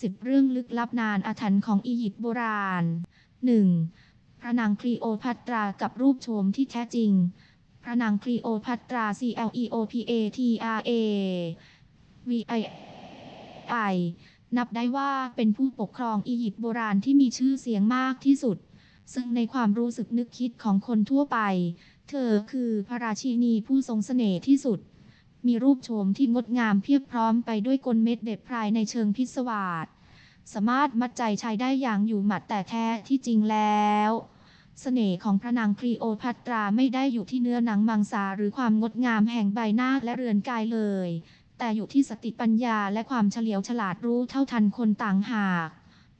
10เรื่องลึกลับนานอาถรรพ์ของอียิปต์โบราณ 1. พระนางคลีโอพัตรากับรูปโฉมที่แท้จริง พระนางคลีโอพัตรา C L E O P A T R A V I I นับได้ว่าเป็นผู้ปกครองอียิปต์โบราณที่มีชื่อเสียงมากที่สุด ซึ่งในความรู้สึกนึกคิดของคนทั่วไป เธอคือพระราชินีผู้ทรงเสน่ห์ที่สุด มีรูปโฉมที่งดงามเพียบพร้อมไปด้วยกลเม็ดเด็ดพรายในเชิงพิศวาสสามารถมัดใจชายได้อย่างอยู่หมัดแต่แท้ที่จริงแล้วเสน่ห์ของพระนางคลีโอพัตราไม่ได้อยู่ที่เนื้อหนังมังสาหรือความงดงามแห่งใบหน้าและเรือนกายเลย แต่อยู่ที่สติปัญญาและความเฉลียวฉลาดรู้เท่าทันคนต่างหาก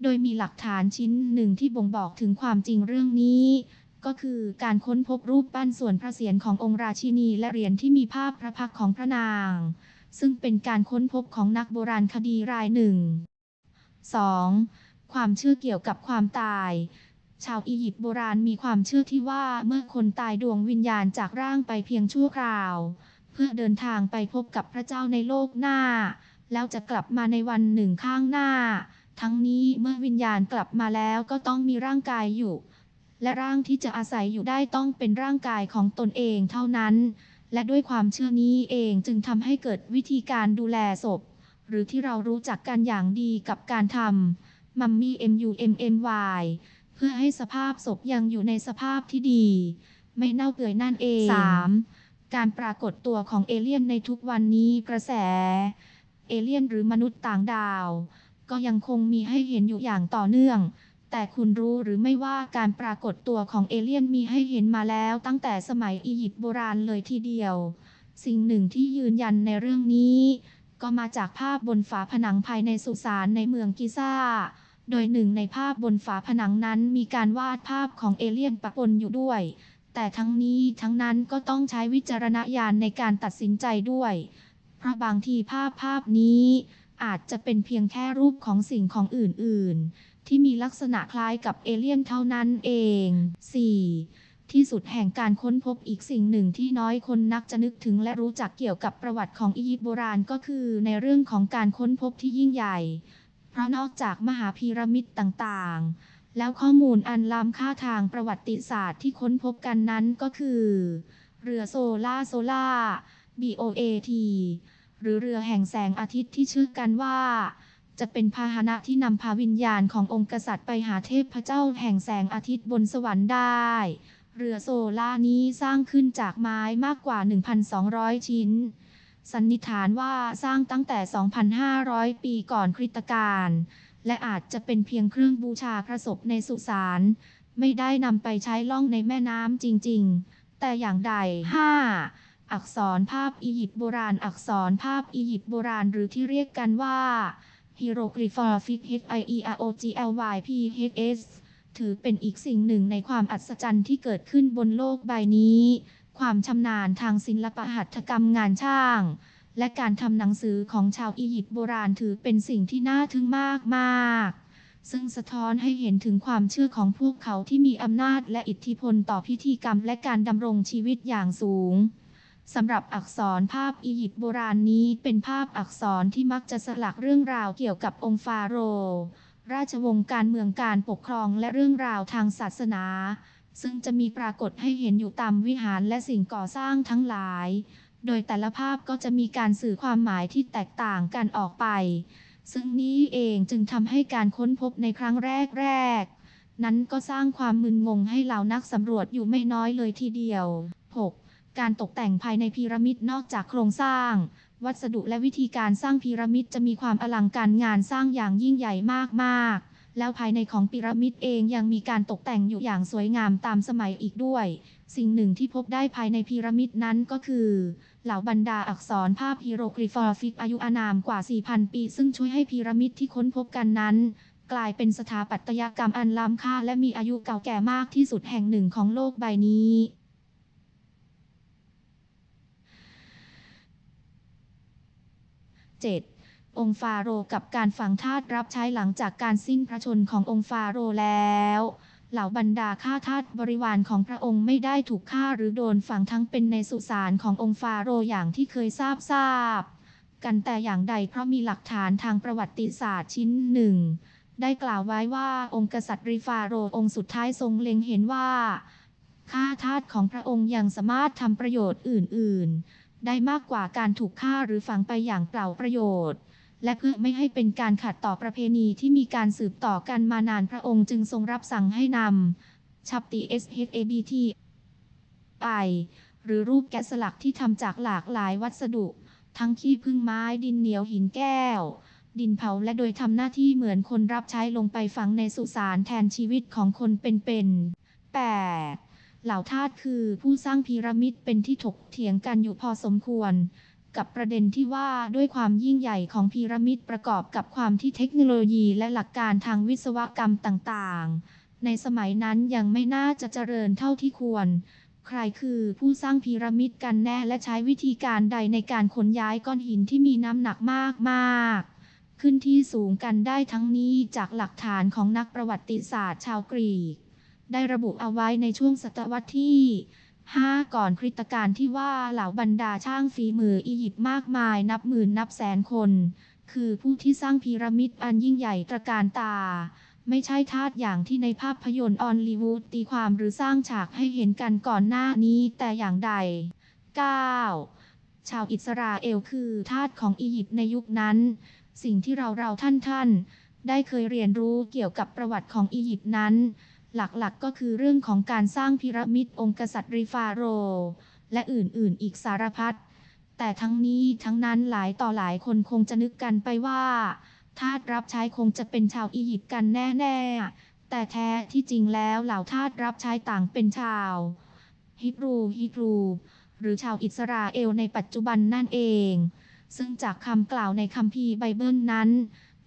โดยมีหลักฐานชิ้นหนึ่งที่บ่งบอกถึงความจริงเรื่องนี้ ก็คือการค้นพบรูปปั้นส่วนพระเศียรขององค์ราชินีและเหรียญที่มีภาพพระพักของพระนาง ซึ่งเป็นการค้นพบของนักโบราณคดีรายหนึ่ง 2. ความเชื่อเกี่ยวกับความตาย ชาวอียิปต์โบราณมีความเชื่อที่ว่าเมื่อคนตายดวงวิญญาณจากร่างไปเพียงชั่วคราว เพื่อเดินทางไปพบกับพระเจ้าในโลกหน้า แล้วจะกลับมาในวันหนึ่งข้างหน้า ทั้งนี้เมื่อวิญญาณกลับมาแล้วก็ต้องมีร่างกายอยู่ และร่างที่จะอาศัยอยู่ได้ต้องเป็นร่างกายของตนเองเท่านั้น และด้วยความเชื่อนี้เองจึงทำให้เกิดวิธีการดูแลศพ หรือที่เรารู้จักกันอย่างดีกับการทำมัมมี่ MUMMY เพื่อให้สภาพศพยังอยู่ในสภาพที่ดี ไม่เน่าเปื่อยนั่นเอง 3. การปรากฏตัวของเอเลี่ยนในทุกวันนี้กระแส เอเลี่ยนหรือมนุษย์ต่างดาว ก็ยังคงมีให้เห็นอยู่อย่างต่อเนื่อง แต่คุณรู้หรือไม่ว่าการปรากฏตัวของเอเลี่ยนมีให้เห็นมาแล้วตั้งแต่สมัยอียิปต์โบราณเลยทีเดียว สิ่งหนึ่งที่ยืนยันในเรื่องนี้ ก็มาจากภาพบนฝาผนังภายในสุสานในเมืองกิซ่า โดยหนึ่งในภาพบนฝาผนังนั้นมีการวาดภาพของเอเลี่ยนปะปนอยู่ด้วย แต่ทั้งนี้ทั้งนั้นก็ต้องใช้วิจารณญาณในการตัดสินใจด้วย เพราะบางทีภาพภาพนี้อาจจะเป็นเพียงแค่รูปของสิ่งของอื่นๆ ที่มีลักษณะคล้ายกับเอเลี่ยนเท่านั้นเอง 4. ที่สุดแห่งการค้นพบอีกสิ่งหนึ่งที่น้อยคนนักจะนึกถึงและรู้จักเกี่ยวกับประวัติของอียิปต์โบราณก็คือในเรื่องของการค้นพบที่ยิ่งใหญ่ เพราะนอกจากมหาพีระมิดต่างๆ แล้วข้อมูลอันล้ำค่าทางประวัติศาสตร์ที่ค้นพบกันนั้นก็คือ เรือโซล่าโซล่า BOAT หรือเรือแห่งแสงอาทิตย์ที่เชื่อกันว่า จะเป็นพาหนะที่นำพาวิญญาณขององค์กษัตริย์ไปหาเทพเจ้าแห่งแสงอาทิตย์บนสวรรค์ได้ เรือโซล่านี้สร้างขึ้นจากไม้มากกว่า 1,200 ชิ้น สันนิษฐานว่าสร้างตั้งแต่ 2,500 ปีก่อนคริสตกาล และอาจจะเป็นเพียงเครื่องบูชาพระศพในสุสาน ไม่ได้นำไปใช้ล่องในแม่น้ำจริง ๆ แต่อย่างใด 5. อักษรภาพอียิปต์โบราณ อักษรภาพอียิปต์โบราณหรือที่เรียกกันว่า Hieroglyphic H I E R O G L Y P H S ถือเป็นอีกสิ่งหนึ่งในความอัศจรรย์ที่เกิดขึ้นบนโลกใบนี้ ความชำนาญทางศิลปหัตถกรรมงานช่าง และการทำหนังสือของชาวอียิปต์โบราณถือเป็นสิ่งที่น่าทึ่งมากมากๆซึ่งสะท้อนให้เห็นถึงความเชื่อของพวกเขาที่มีอำนาจและอิทธิพลต่อพิธีกรรมและการดำรงชีวิตอย่างสูง สำหรับอักษรภาพอียิปต์โบราณนี้เป็นภาพอักษรที่มักจะสลักเรื่องราวเกี่ยวกับองค์ฟาโรห์ราชวงศ์การเมืองการปกครองและเรื่องราวทางศาสนา ซึ่งจะมีปรากฏให้เห็นอยู่ตามวิหารและสิ่งก่อสร้างทั้งหลาย โดยแต่ละภาพก็จะมีการสื่อความหมายที่แตกต่างกันออกไป ซึ่งนี้เองจึงทำให้การค้นพบในครั้งแรกๆนั้นก็สร้างความมึนงงให้เหล่านักสำรวจอยู่ไม่น้อยเลยทีเดียว 6. การตกแต่งภายในพีระมิดนอกจากโครงสร้าง วัสดุและวิธีการสร้างพีระมิดจะมีความอลังการงานสร้างอย่างยิ่งใหญ่มากๆแล้วภายในของพีระมิดเองยังมีการตกแต่งอยู่อย่างสวยงามตามสมัยอีกด้วย สิ่งหนึ่งที่พบได้ภายในพีระมิดนั้นก็คือ เหล่าบรรดาอักษรภาพฮีโรกริฟอฟิกอายุอานามกว่า 4,000 ปี ซึ่งช่วยให้พีระมิดที่ค้นพบกันนั้น กลายเป็นสถาปัตยกรรมอันล้ำค่า และมีอายุเก่าแก่มากที่สุดแห่งหนึ่งของโลกใบนี้ 7. องค์ฟาโรกับการฝังทาสรับใช้หลังจากการสิ้นพระชนขององค์ฟาโรแล้ว เหล่าบรรดาข้าทาสบริวารของพระองค์ไม่ได้ถูกฆ่าหรือโดนฝังทั้งเป็นในสุสานขององค์ฟาโรอย่างที่เคยทราบทราบ กันแต่อย่างใดเพราะมีหลักฐานทางประวัติศาสตร์ชิ้นหนึ่งได้กล่าวไว้ว่าองค์กษัตริย์ริฟาโรองค์สุดท้ายทรงเล็งเห็นว่า ข้าทาสของพระองค์ยังสามารถทำประโยชน์อื่น ๆ ได้มากกว่าการถูกฆ่าหรือฝังไปอย่างเปล่าประโยชน์ และเพื่อไม่ให้เป็นการขัดต่อประเพณีที่มีการสืบต่อกันมานานพระองค์จึงทรงรับสั่งให้นำชับติ SHABT I หรือรูปแกะสลักที่ทำจากหลากหลายวัสดุ ทั้งขี้พึ่งไม้ดินเหนียวหินแก้ว ดินเผาและโดยทำหน้าที่เหมือนคนรับใช้ลงไปฝังในสุสานแทนชีวิตของคนเป็นๆ 8. เหล่าทาสคือผู้สร้างพีระมิดเป็นที่ถกเถียงกันอยู่พอสมควร กับประเด็นที่ว่าด้วยความยิ่งใหญ่ของพีระมิดประกอบกับความที่เทคโนโลยีและหลักการทางวิศวกรรมต่างๆ ในสมัยนั้นยังไม่น่าจะเจริญเท่าที่ควร ใครคือผู้สร้างพีระมิดกันแน่และใช้วิธีการใดในการขนย้ายก้อนหินที่มีน้ำหนักมากๆขึ้นที่สูงกันได้ทั้งนี้จากหลักฐานของนักประวัติศาสตร์ชาวกรีก ได้ระบุเอาไว้ในช่วงศตวรรษที่ 5 ก่อนคริสตกาลที่ว่าเหล่าบรรดาช่างฝีมืออียิปต์มากมายนับหมื่นนับแสนคน คือผู้ที่สร้างพีระมิดอันยิ่งใหญ่ตระการตา ไม่ใช่ทาสอย่างที่ในภาพยนตร์ออลลีวูดตีความหรือสร้างฉากให้เห็นกันก่อนหน้านี้แต่อย่างใด 9. ชาวอิสราเอลคือทาสของอียิปต์ในยุคนั้น สิ่งที่เราเราท่านท่านได้เคยเรียนรู้เกี่ยวกับประวัติของอียิปต์นั้น หลักๆก็คือเรื่องของการสร้างพีระมิดองค์กษัตริย์ริฟาโรห์และอื่นๆ อีกสารพัด แต่ทั้งนี้ทั้งนั้นหลายต่อหลายคนคงจะนึกกันไปว่า ทาสรับใช้คงจะเป็นชาวอียิปต์กันแน่ๆ แต่แท้ที่จริงแล้วเหล่าทาสรับใช้ต่างเป็นชาวฮิบรูฮิบรูหรือชาวอิสราเอลในปัจจุบันนั่นเอง ซึ่งจากคำกล่าวในคัมภีร์ไบเบิลนั้น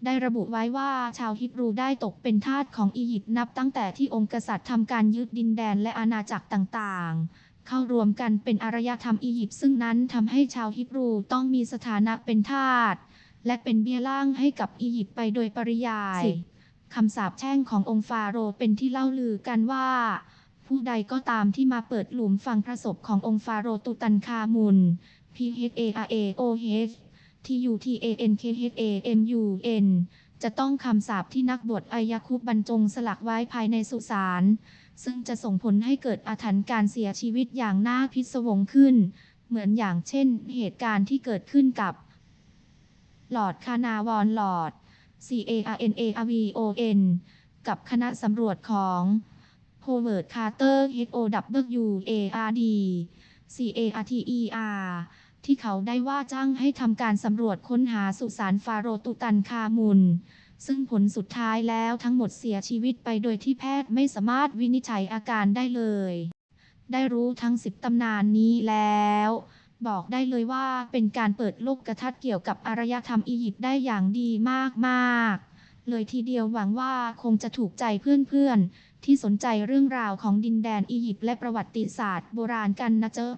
ได้ระบุไว้ว่าชาวฮิบรูได้ตกเป็นทาสของอียิปต์นับตั้งแต่ที่องค์กษัตริย์ทำการยึดดินแดนและอาณาจักรต่างๆ เข้ารวมกันเป็นอารยธรรมอียิปต์ซึ่งนั้นทำให้ชาวฮิบรูต้องมีสถานะเป็นทาสและเป็นเบี้ยล่างให้กับอียิปต์ไปโดยปริยายคำสาปแช่งขององค์ฟาโรห์เป็นที่เล่าลือกันว่า ผู้ใดก็ตามที่มาเปิดหลุมฝังพระศพขององค์ฟาโรห์ตุตันคามุน P H A R A O H T U T A N K H A M U N จะต้องคำสาปที่นักบวชอายาคุบบรรจงสลักไว้ภายในสุสานซึ่งจะส่งผลให้เกิดอาถรรพ์การเสียชีวิตอย่างน่าพิศวงขึ้น เหมือนอย่างเช่นเหตุการณ์ที่เกิดขึ้นกับ หลอดคานาวอนหลอด C A R N A R V O N กับคณะสำรวจของ Howard Carter H O W A R D C A R T E R ที่เขาได้ว่าจ้างให้ทำการสำรวจค้นหาสุสานฟาโรตุตันคามุน ซึ่งผลสุดท้ายแล้วทั้งหมดเสียชีวิตไปโดยที่แพทย์ไม่สามารถวินิจฉัยอาการได้เลย ได้รู้ทั้งสิบตำนานนี้แล้ว บอกได้เลยว่าเป็นการเปิดโลกกระทัดเกี่ยวกับอารยธรรมอียิปต์ได้อย่างดีมากๆเลยทีเดียวหวังว่าคงจะถูกใจเพื่อนๆ ที่สนใจเรื่องราวของดินแดนอียิปต์และประวัติศาสตร์โบราณกันนะเจ้า